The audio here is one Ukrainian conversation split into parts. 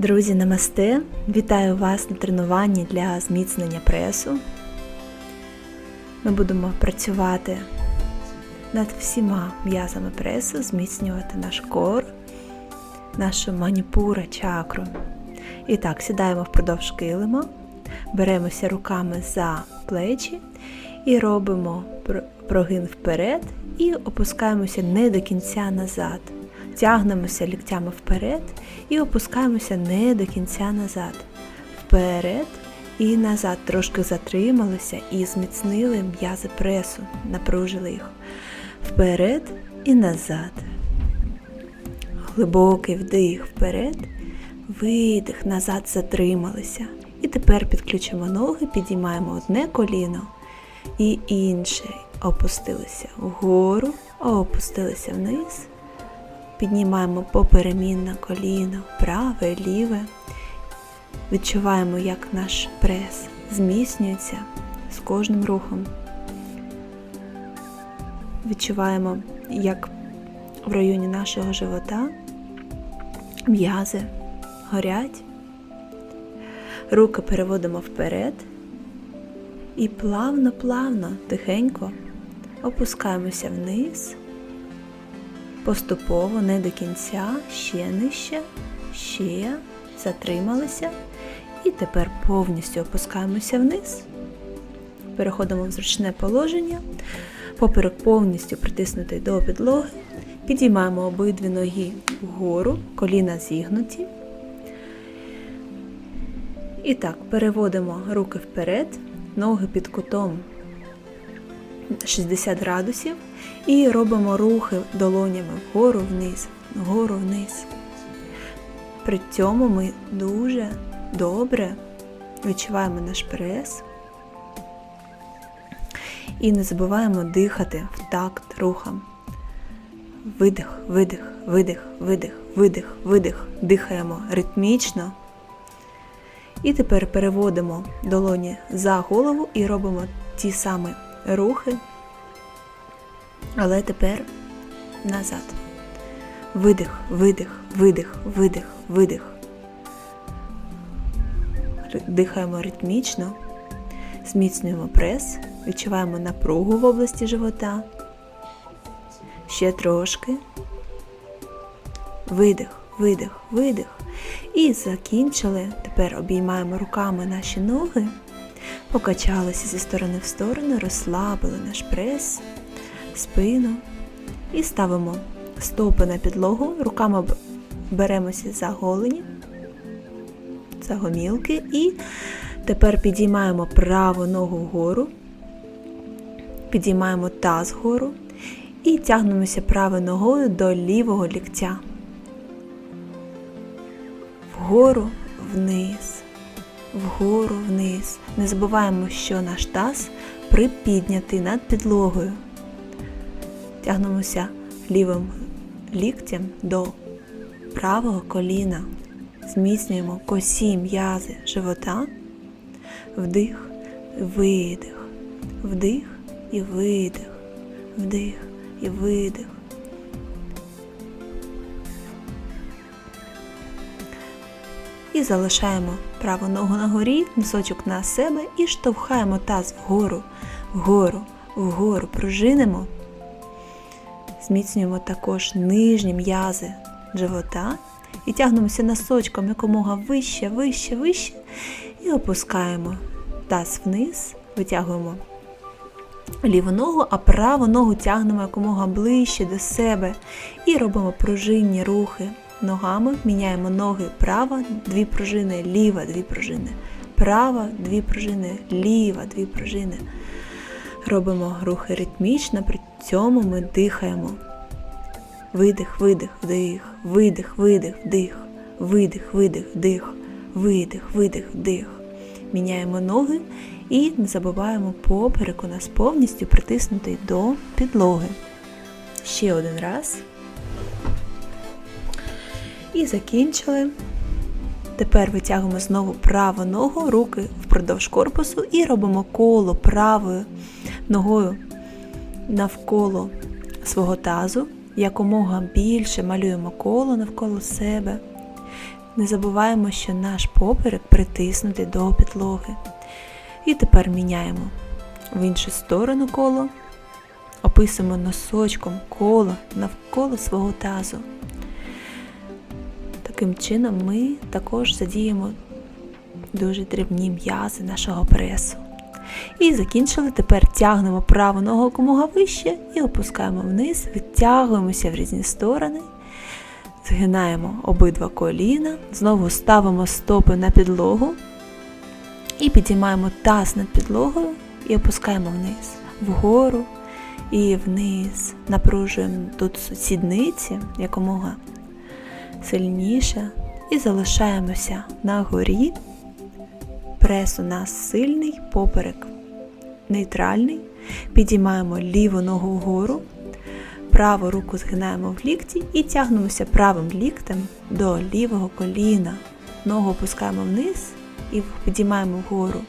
Друзі, намасте! Вітаю вас на тренуванні для зміцнення пресу. Ми будемо працювати над всіма м'язами пресу, зміцнювати наш кор, нашу маніпура чакру. І так, сідаємо впродовж килима, беремося руками за плечі і робимо прогин вперед і опускаємося не до кінця назад. Тягнемося ліктями вперед і опускаємося не до кінця назад. Вперед і назад. Трошки затрималися і зміцнили м'язи пресу, напружили їх. Вперед і назад. Глибокий вдих вперед, видих, назад затрималися. І тепер підключимо ноги, підіймаємо одне коліно і інше. Опустилися вгору, опустилися вниз. Піднімаємо поперемінно коліно, праве, ліве. Відчуваємо, як наш прес зміцнюється з кожним рухом. Відчуваємо, як в районі нашого живота м'язи горять. Руки переводимо вперед і плавно-плавно, тихенько опускаємося вниз. Поступово, не до кінця, ще нижче, ще затрималися. І тепер повністю опускаємося вниз. Переходимо в зручне положення. Поперек повністю притиснутий до підлоги. Підіймаємо обидві ноги вгору, коліна зігнуті. І так, переводимо руки вперед, ноги під кутом 60 градусів і робимо рухи долонями вгору вниз, вгору вниз. При цьому ми дуже добре відчуваємо наш прес і не забуваємо дихати в такт рухам. Видих, видих, видих, видих, видих, видих. Дихаємо ритмічно. І тепер переводимо долоні за голову і робимо ті самі рухи, але тепер назад. Видих, видих, видих, видих, видих. Дихаємо ритмічно, зміцнюємо прес, відчуваємо напругу в області живота. Ще трошки. Видих, видих, видих. І закінчили. Тепер обіймаємо руками наші ноги, покачалися зі сторони в сторону, розслабили наш прес, спину. І ставимо стопи на підлогу, руками беремося за голені, за гомілки. І тепер підіймаємо праву ногу вгору, підіймаємо таз вгору і тягнемося правою ногою до лівого ліктя. Вгору вниз, вгору вниз. Не забуваємо, що наш таз припіднятий над підлогою. Тягнемося лівим ліктем до правого коліна. Зміцнюємо косі м'язи живота. Вдих, видих, вдих і видих, вдих і видих. І залишаємо праву ногу на горі, носочок на себе і штовхаємо таз вгору, вгору, вгору, пружинимо. Зміцнюємо також нижні м'язи живота і тягнемося носочком якомога вище, вище, вище. І опускаємо таз вниз, витягуємо ліву ногу, а праву ногу тягнемо якомога ближче до себе і робимо пружинні рухи ногами. Міняємо ноги права, дві пружини, ліва, дві пружини, права, дві пружини, ліва, дві пружини. Робимо рухи ритмічно, при цьому ми дихаємо. Видих, видих, вдих, видих, видих, вдих, видих, видих, вдих, видих, видих, вдих. Міняємо ноги і не забуваємо поперек у нас повністю притиснутий до підлоги. Ще один раз. І закінчили. Тепер витягуємо знову праву ногу, руки впродовж корпусу і робимо коло правою ногою навколо свого тазу, якомога більше малюємо коло навколо себе. Не забуваємо, що наш поперек притиснутий до підлоги. І тепер міняємо в іншу сторону коло, описуємо носочком коло навколо свого тазу. Таким чином ми також задіємо дуже дрібні м'язи нашого пресу. І закінчили. Тепер тягнемо праву ногу якомога вище і опускаємо вниз, відтягуємося в різні сторони, згинаємо обидва коліна, знову ставимо стопи на підлогу і підіймаємо таз над підлогою і опускаємо вниз, вгору і вниз. Напружуємо тут сідниці якомога сильніше і залишаємося на горі. Прес у нас сильний, поперек нейтральний. Підіймаємо ліву ногу вгору, праву руку згинаємо в лікті і тягнемося правим ліктем до лівого коліна. Ногу опускаємо вниз і підіймаємо вгору.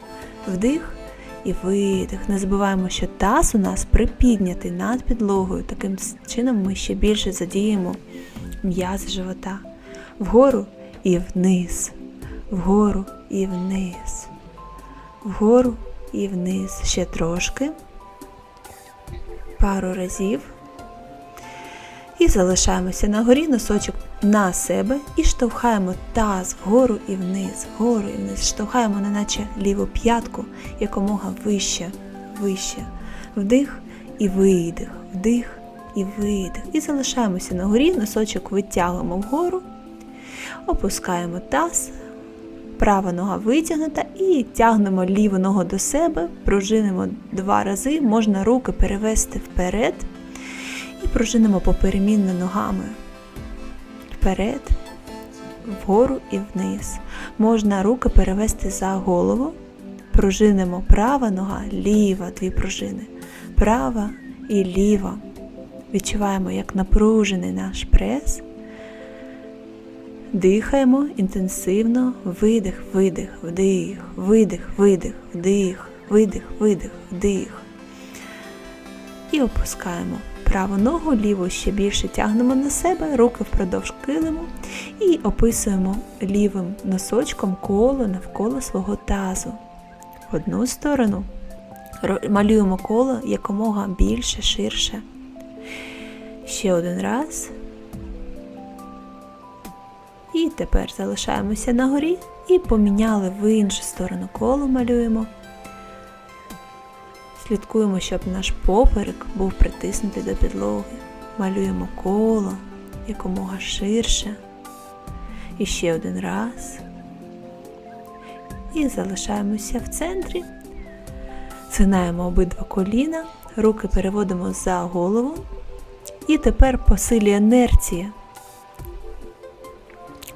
Вдих і видих. Не забуваємо, що таз у нас припіднятий над підлогою. Таким чином ми ще більше задіємо м'яз живота. Вгору і вниз, вгору і вниз, вгору і вниз. Ще трошки, пару разів. І залишаємося на горі, носочок на себе і штовхаємо таз вгору і вниз, вгору і вниз. Штовхаємо, неначе ліву п'ятку якомога вище, вище. Вдих і видих, вдих і видих. І залишаємося на горі, носочок витягуємо вгору, опускаємо таз, права нога витягнута і тягнемо ліву ногу до себе, пружинимо два рази, можна руки перевести вперед і пружинимо поперемінно ногами. Вперед, вгору і вниз. Можна руки перевести за голову. Пружинимо права нога, ліва, дві пружини. Права і ліва. Відчуваємо, як напружений наш прес. Дихаємо інтенсивно, видих, видих, вдих, видих, видих, вдих, видих, видих, вдих. І опускаємо праву ногу, ліву ще більше тягнемо на себе, руки впродовж килиму і описуємо лівим носочком коло навколо свого тазу. В одну сторону малюємо коло якомога більше, ширше. Ще один раз. І тепер залишаємося на горі і поміняли в іншу сторону коло малюємо. Слідкуємо, щоб наш поперек був притиснутий до підлоги. Малюємо коло якомога ширше. І ще один раз. І залишаємося в центрі. Згинаємо обидва коліна, руки переводимо за голову. І тепер по силі інерції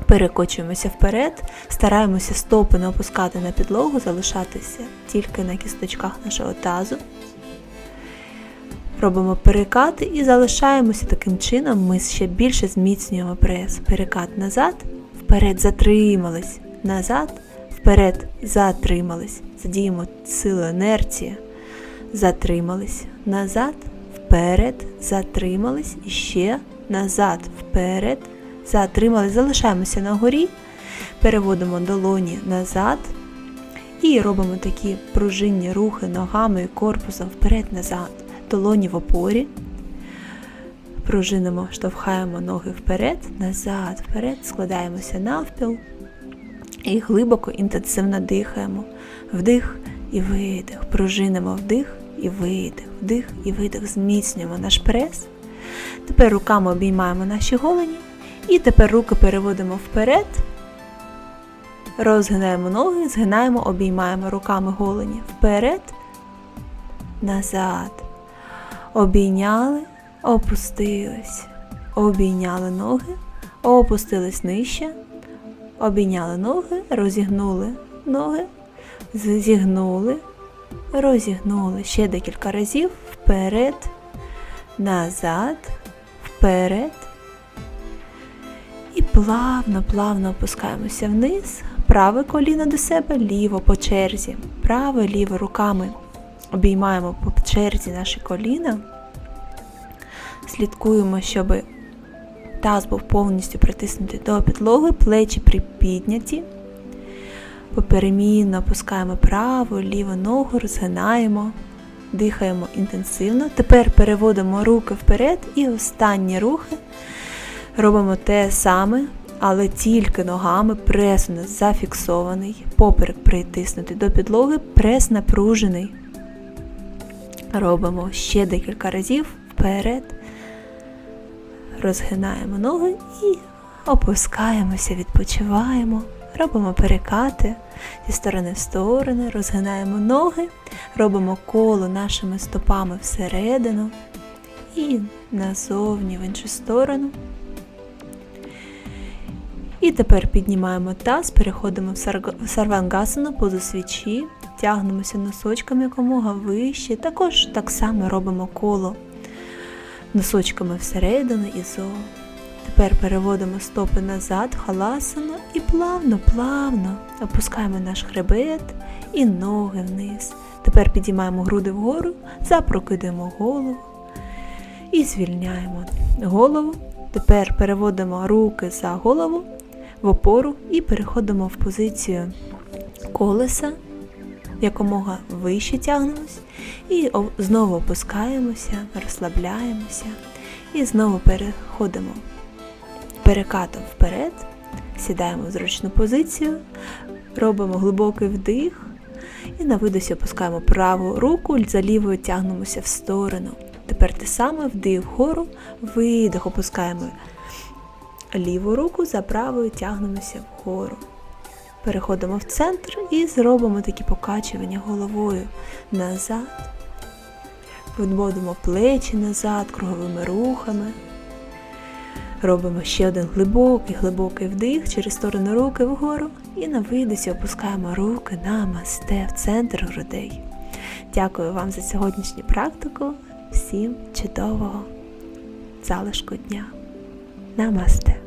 перекочуємося вперед, стараємося стопи не опускати на підлогу, залишатися тільки на кісточках нашого тазу. Робимо перекати і залишаємося таким чином, ми ще більше зміцнюємо прес. Перекат назад, вперед затримались, назад, вперед затримались. Задіємо силу інерції, затримались, назад, вперед, затримались і ще назад, вперед, затримались, залишаємося на горі, переводимо долоні назад і робимо такі пружинні рухи ногами і корпусом вперед-назад, долоні в опорі. Пружинимо, штовхаємо ноги вперед, назад, вперед, складаємося навпіл і глибоко інтенсивно дихаємо. Вдих і видих. Пружинимо вдих і видих, вдих і видих. Зміцнюємо наш прес. Тепер руками обіймаємо наші голені. І тепер руки переводимо вперед. Розгинаємо ноги, згинаємо, обіймаємо руками голені. Вперед, назад. Обійняли, опустились. Обійняли ноги, опустились нижче. Обійняли ноги, розігнули ноги, зігнули, розігнули. Ще декілька разів. Вперед, назад, вперед. І плавно, плавно опускаємося вниз. Праве коліно до себе, ліво по черзі. Праве, ліве руками обіймаємо по черзі наші коліна. Слідкуємо, щоб таз був повністю притиснутий до підлоги, плечі припідняті. Поперемінно опускаємо праву, ліву ногу, розгинаємо, дихаємо інтенсивно. Тепер переводимо руки вперед і останні рухи робимо те саме, але тільки ногами прес у нас зафіксований, поперек притиснутий до підлоги, прес напружений. Робимо ще декілька разів вперед, розгинаємо ноги і опускаємося, відпочиваємо, робимо перекати зі сторони в сторони, розгинаємо ноги, робимо коло нашими стопами всередину і назовні в іншу сторону. І тепер піднімаємо таз, переходимо в сарвангасану, позу свічі, тягнемося носочками якомога вище. Також так само робимо коло носочками всередину і зовні. Тепер переводимо стопи назад, халасану і плавно, плавно опускаємо наш хребет і ноги вниз. Тепер підіймаємо груди вгору, запрокидаємо голову і звільняємо голову. Тепер переводимо руки за голову в опору і переходимо в позицію колеса, якомога вище тягнемось, і знову опускаємося, розслабляємося і знову переходимо перекатом вперед, сідаємо в зручну позицію, робимо глибокий вдих і на видосі опускаємо праву руку, за лівою тягнемося в сторону. Тепер те саме вдих вгору, видих, опускаємо ліву руку, за правою тягнемося вгору. Переходимо в центр і зробимо такі покачування головою назад. Відводимо плечі назад круговими рухами. Робимо ще один глибокий, глибокий вдих через сторону руки вгору і на видосі опускаємо руки на масте в центр грудей. Дякую вам за сьогоднішню практику. Всім чудового залишку дня. Намасте!